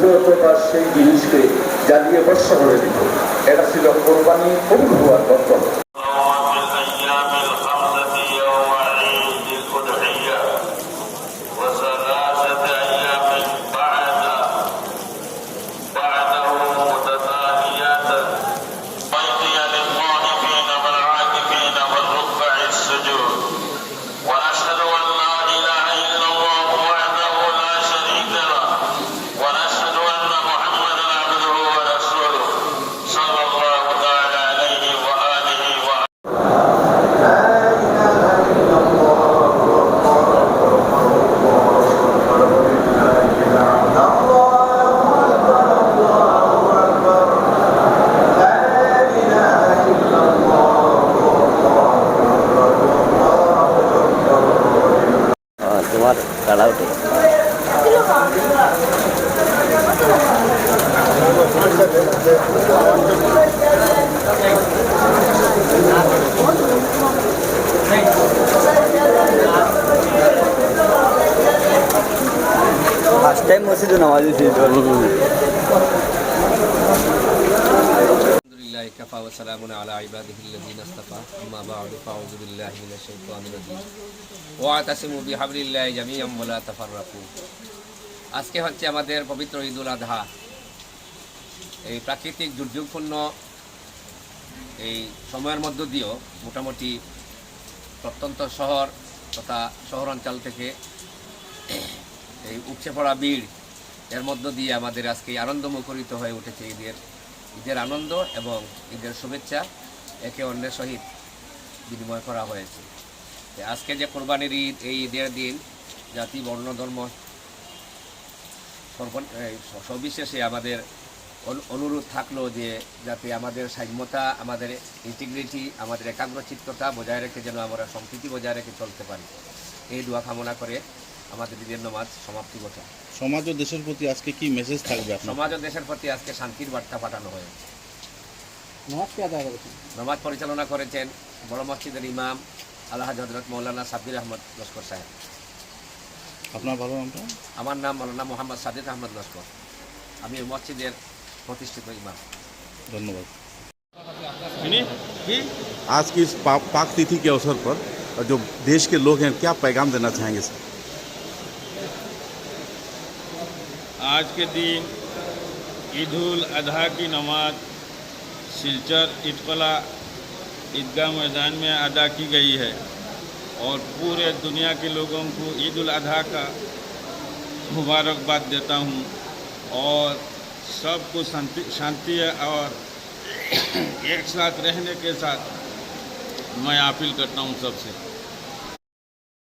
প্রতিহততার সেই জিনিসকে জ্বালিয়ে বর্ষ করে দিত এটা ছিল কোরবানি কবুল হওয়ার কর্তব্য ശിവകുമാർ കളൗട്ട് ഫസ്റ്റ് ടൈം മസ്ജിദ് നവാജ് ചെയ്തു كفى وسلام على عباده الذين اصطفى أما بعد فأعوذ بالله من الشيطان الرجيم واعتصموا بحبل الله جميعا ولا تفرقوا আজকে হচ্ছে আমাদের পবিত্র ঈদুল আধা এই প্রাকৃতিক দুর্যোগপূর্ণ এই সময়ের মধ্য দিয়েও মোটামুটি প্রত্যন্ত শহর তথা শহরাঞ্চল থেকে এই উপচে পড়া ভিড় এর মধ্য দিয়ে আমাদের আজকে এই আনন্দ মুখরিত হয়ে উঠেছে ঈদের ঈদের আনন্দ এবং ঈদের শুভেচ্ছা একে অন্যের সহিত বিনিময় করা হয়েছে। আজকে যে কোরবানির ঈদ, এই ঈদের দিন জাতি, বর্ণ, ধর্ম সর্ব- এই স- সবিশেষে আমাদের অনুরোধ থাকল যে যাতে আমাদের স্বাধীনতা আমাদের ইন্টিগ্রিটি আমাদের একাগ্রচিত্ততা বজায় রেখে যেন আমরা সম্প্রীতি বজায় রেখে চলতে পারি। এই দোয়া কামনা করে আমাদের ঈদের নামাজ সমাপ্তি ঘটে সমাজ ও দেশের প্রতি আজকে কি মেসেজ থাকবে আপনার সমাজ ও দেশের প্রতি আজকে শান্তির বার্তা পাঠানো হয়েছে নামাজ পরিচালনা করেছেন বড় মসজিদের ইমাম আল্লাহ হজরত মৌলানা সাব্বির আহমদ লস্কর সাহেব আপনার ভালো নামটা আমার নাম মৌলানা মোহাম্মদ সাদিক আহমদ লস্কর আমি এই মসজিদের প্রতিষ্ঠিত ইমাম धन्यवाद কি आज की इस पा, पाक तिथि के अवसर पर जो देश के लोग हैं क्या पैगाम देना चाहेंगे सर आज के दिन ईद उल अजहा की नमाज़ सिलचर इटकला ईदगाह मैदान में अदा की गई है और पूरे दुनिया के लोगों को ईद उल अजहा का मुबारकबाद देता हूँ और सबको शांति शांति और एक साथ रहने के साथ मैं अपील करता हूँ सबसे।